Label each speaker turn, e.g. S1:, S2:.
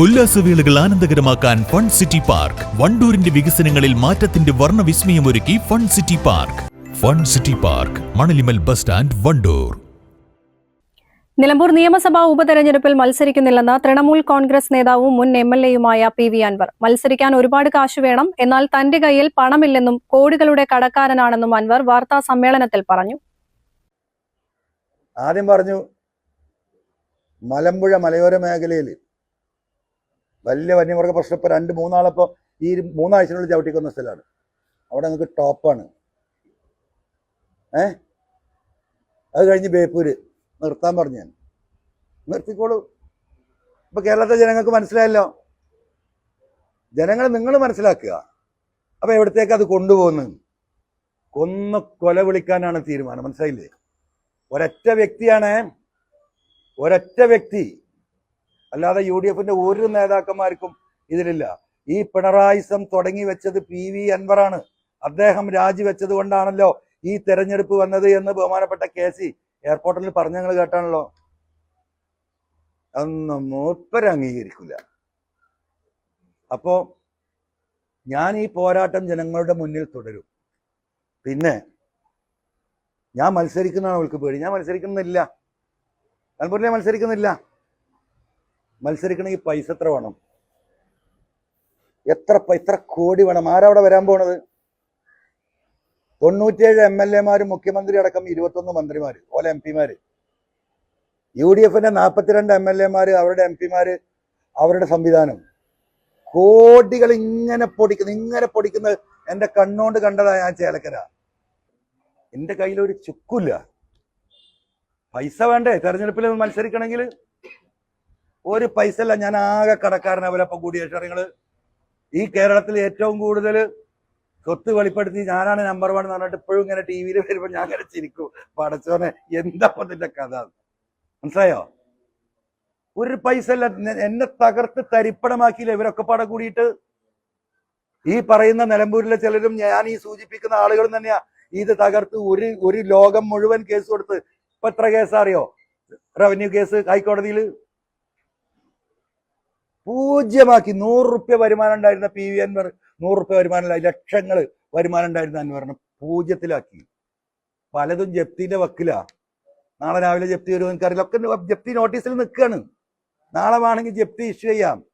S1: ഉല്ലാസവേളകൾ ആനന്ദകരമാക്കാൻ fun city park. വണ്ടൂരിന്റെ വികസനങ്ങളിൽ മാറ്റത്തിന്റെ വർണവിസ്മയമൊരുക്കി fun city park. Fun city park Manalimal bus stand Wandoor.
S2: Nilambur നിയമസഭാ ഉപതെരഞ്ഞെടുപ്പിൽ മത്സരിക്കുന്നില്ലെന്ന് തൃണമൂൽ കോൺഗ്രസ് നേതാവും മുൻ എം എൽ എയുമായ പി വി അൻവർ. മത്സരിക്കാൻ ഒരുപാട് കാശ് വേണം എന്നാൽ തന്റെ കയ്യിൽ പണമില്ലെന്നും കോടികളുടെ കടക്കാരനാണെന്നും അൻവർ വാർത്താ സമ്മേളനത്തിൽ പറഞ്ഞു.
S3: ആദ്യം പറഞ്ഞു മലമ്പുഴ മലയോര മേഖലയിൽ വലിയ വന്യമൃഗ പ്രശ്നം ഇപ്പോൾ രണ്ട് മൂന്നാളിപ്പോൾ ഈ മൂന്നാഴ്ചയിലുള്ള ചവിട്ടിക്കുന്ന സ്ഥലമാണ് അവിടെ നിങ്ങൾക്ക് ടോപ്പാണ്. ഏ? അത് കഴിഞ്ഞ് ബേപ്പൂര്. നിർത്താൻ പറഞ്ഞു ഞാൻ. നിർത്തിക്കോളൂ. ഇപ്പൊ കേരളത്തിലെ ജനങ്ങൾക്ക് മനസ്സിലായല്ലോ? ജനങ്ങൾ നിങ്ങൾ മനസ്സിലാക്കുക. അപ്പൊ എവിടത്തേക്ക് അത് കൊണ്ടുപോകുന്നു? കൊന്ന് കൊല വിളിക്കാനാണ് തീരുമാനം. മനസ്സിലായില്ലേ? ഒരൊറ്റ വ്യക്തിയാണ്. ഒരൊറ്റ വ്യക്തി അല്ലാതെ യു ഡി എഫിന്റെ ഒരു നേതാക്കന്മാർക്കും ഇതിലില്ല. ഈ പിണറായിസം തുടങ്ങി വെച്ചത് പി വി അൻവറാണ്. അദ്ദേഹം രാജിവെച്ചത് കൊണ്ടാണല്ലോ ഈ തെരഞ്ഞെടുപ്പ് വന്നത് എന്ന് ബഹുമാനപ്പെട്ട കെ സി എയർപോർട്ടിൽ പറഞ്ഞു ഞങ്ങൾ കേട്ടാണല്ലോ? അതൊന്നും മൂപ്പര് അംഗീകരിക്കില്ല. അപ്പോ ഞാൻ ഈ പോരാട്ടം ജനങ്ങളുടെ മുന്നിൽ തുടരും. പിന്നെ ഞാൻ മത്സരിക്കുന്നതാണ് അവൾക്ക് പേടി. ഞാൻ മത്സരിക്കുന്നില്ല. കൺപൂരിലെ മത്സരിക്കുന്നില്ല. മത്സരിക്കണമെങ്കിൽ പൈസ എത്ര വേണം? എത്ര എത്ര കോടി വേണം? ആരവിടെ വരാൻ പോണത്? തൊണ്ണൂറ്റിയേഴ് എം എൽ എമാരും മുഖ്യമന്ത്രി അടക്കം ഇരുപത്തൊന്ന് മന്ത്രിമാര് ഓല എം പിമാര്. യു ഡി എഫിന്റെ നാൽപ്പത്തിരണ്ട് എം എൽ എമാര് അവരുടെ എം പിമാര് അവരുടെ സംവിധാനം. കോടികൾ ഇങ്ങനെ പൊടിക്കുന്നു ഇങ്ങനെ പൊടിക്കുന്നത് എന്റെ കണ്ണോണ്ട് കണ്ടതാ ഞാൻ ചേലക്കര. എന്റെ കയ്യിലൊരു ചുക്കില്ല. പൈസ വേണ്ടേ? തെരഞ്ഞെടുപ്പിൽ മത്സരിക്കണമെങ്കിൽ ഒരു പൈസ അല്ല ഞാൻ ആകെ കടക്കാരനെ അവരപ്പം കൂടിയ നിങ്ങൾ ഈ കേരളത്തിൽ ഏറ്റവും കൂടുതൽ സ്വത്ത് വെളിപ്പെടുത്തി ഞാനാണ് നമ്പർ വൺ എന്ന് പറഞ്ഞിട്ട് ഇപ്പോഴും ഇങ്ങനെ ടി വിയിൽ വരുമ്പോൾ ഞാൻ ഇങ്ങനെ ചിരിക്കും. പടച്ചോനെ എന്താ ഇതിന്റെ കഥ? മനസ്സിലായോ? ഒരു പൈസ അല്ല എന്നെ തകർത്ത് തരിപ്പണമാക്കിയില്ല ഇവരൊക്കെ പാടെ കൂടിയിട്ട്? ഈ പറയുന്ന നിലമ്പൂരിലെ ചിലരും ഞാൻ ഈ സൂചിപ്പിക്കുന്ന ആളുകളും തന്നെയാ. ഇത് തകർത്ത് ഒരു ഒരു ലോകം മുഴുവൻ കേസ് കൊടുത്ത്. ഇപ്പൊ എത്ര കേസ് അറിയോ? റവന്യൂ കേസ് ഹൈക്കോടതിയിൽ പൂജ്യമാക്കി നൂറ് റുപ്യ വരുമാനം ഉണ്ടായിരുന്ന പി വി അൻവർ നൂറ് റുപ്യ വരുമാനം ലക്ഷങ്ങൾ വരുമാനം ഉണ്ടായിരുന്ന അൻവറിനെ പൂജ്യത്തിലാക്കി. പലതും ജപ്തിന്റെ വക്കിലാ. നാളെ രാവിലെ ജപ്തി വരുമോ എനിക്കറിയില്ല. ഒക്കെ ജപ്തി നോട്ടീസിൽ നിൽക്കുകയാണ്. നാളെ വേണമെങ്കിൽ ജപ്തി ഇഷ്യൂ ചെയ്യാം.